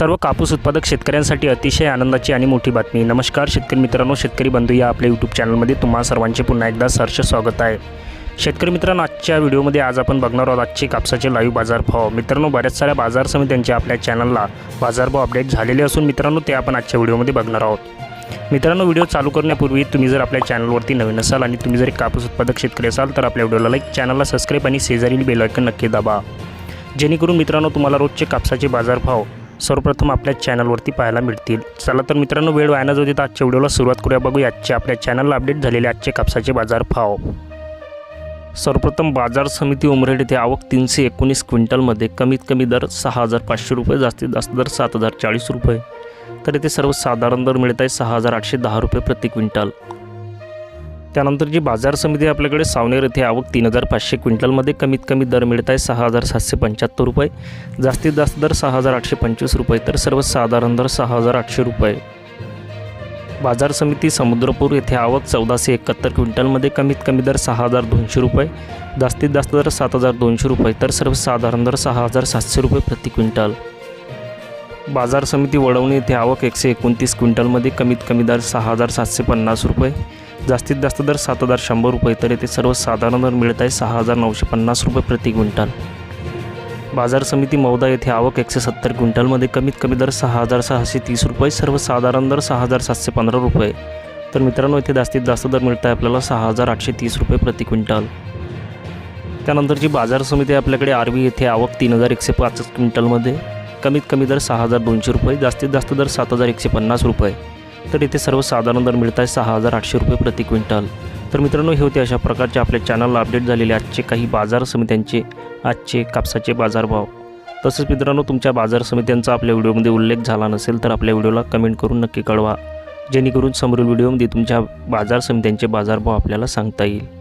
सर्व कापूस उत्पादक शेतकऱ्यांसाठी अतिशय आनंदाची आणि मोठी बातमी. नमस्कार शेतकरी मित्रांनो शेतकरी बंधू या आपल्या यूट्यूब चॅनलमध्ये तुम्हा सर्वांचे पुन्हा एकदा सहर्ष स्वागत आहे. शेतकरी मित्रांनो आजच्या व्हिडिओमध्ये आज आपण बघणार आहोत आजचे कापसाचे लाईव्ह बाजारभाव. मित्रांनो बऱ्याच साऱ्या बाजार समित्यांचे आपल्या चॅनलला बाजारभाव अपडेट झालेले असून मित्रांनो ते आपण आजच्या व्हिडिओमध्ये बघणार आहोत. मित्रांनो व्हिडिओ चालू करण्यापूर्वी तुम्ही जर आपल्या चॅनलवरती नवीन असाल आणि तुम्ही जर एक कापूस उत्पादक शेतकरी असाल तर आपल्या व्हिडिओला लाईक चॅनलला सबस्क्राईब आणि शेजारील बेलायकन नक्की दाबा. जेणेकरून मित्रांनो तुम्हाला रोजचे कापसाचे बाजारभाव सर्वप्रथम आपल्या चॅनलवरती पाहायला मिळतील. चला तर मित्रांनो वेळ वाया न जाऊ देता आजच्या व्हिडिओला सुरुवात करूया. बघू आजच्या आपल्या चॅनलला अपडेट झालेले आजचे कापसाचे बाजार भाव. सर्वप्रथम बाजार समिती उमरेड येथे आवक तीनशे एकोणीस क्विंटलमध्ये कमीत कमी दर सहा हजार पाचशे रुपये जास्तीत जास्त दर सात हजार चाळीस रुपये. तर येथे सर्वसाधारण दर मिळत आहे सहा हजार आठशे दहा रुपये प्रति क्विंटल. त्यानंतर जी बाजार समिती आपल्याकडे सावनेर येथे आवक तीन हजार पाचशे क्विंटलमध्ये कमीत कमी दर मिळत आहे सहा हजार सातशे पंच्याहत्तर रुपये. जास्तीत जास्त दर सहा हजार आठशे पंचवीस रुपये तर सर्वसाधारण दर सहा हजार आठशे रुपये. बाजार समिती समुद्रपूर येथे आवक चौदाशे एकाहत्तर क्विंटलमध्ये कमीत कमी दर सहा हजार दोनशे रुपये. जास्तीत जास्त दर सात हजार दोनशे रुपये तर सर्वसाधारण दर सहा हजार सातशे रुपये प्रति क्विंटल. बाजार समिती वडवणी येथे आवक एकशे एकोणतीस क्विंटलमध्ये कमीत कमी दर सहा हजार सातशे पन्नास रुपये. जास्तीत जास्त दर सात हजार शंभर रुपये तर येथे सर्वसाधारण दर मिळत आहे सहा हजार नऊशे पन्नास रुपये प्रति क्विंटल. बाजार समिती मौदा येथे आवक एकशे सत्तर क्विंटलमध्ये कमीत कमी दर सहा हजार सहाशे तीस रुपये सर्वसाधारण दर सहा हजार सातशे पंधरा रुपये. तर मित्रांनो येथे जास्तीत जास्त दर मिळत आहे आपल्याला सहा हजार आठशे तीस रुपये प्रति क्विंटल. त्यानंतरची बाजार समिती आहे आपल्याकडे आरवी येथे आवक तीन हजार एकशे पाच क्विंटलमध्ये. कमीत कमी दर सहा हजार दोनशे रुपये जास्तीत जास्त दर सात हजार एकशे पन्नास रुपये. तर इथे सर्वसाधारण दर मिळत आहे सहा हजार आठशे रुपये प्रति क्विंटल. तर मित्रांनो हे होते अशा प्रकारचे आपल्या चॅनलला अपडेट झालेले आजचे काही बाजार समित्यांचे आजचे कापसाचे बाजारभाव. तसेच मित्रांनो तुमच्या बाजार समित्यांचा आपल्या व्हिडिओमध्ये उल्लेख झाला नसेल तर आपल्या व्हिडिओला कमेंट करून नक्की कळवा. जेणेकरून समोरील व्हिडिओमध्ये तुमच्या बाजार समित्यांचे बाजारभाव आपल्याला सांगता येईल.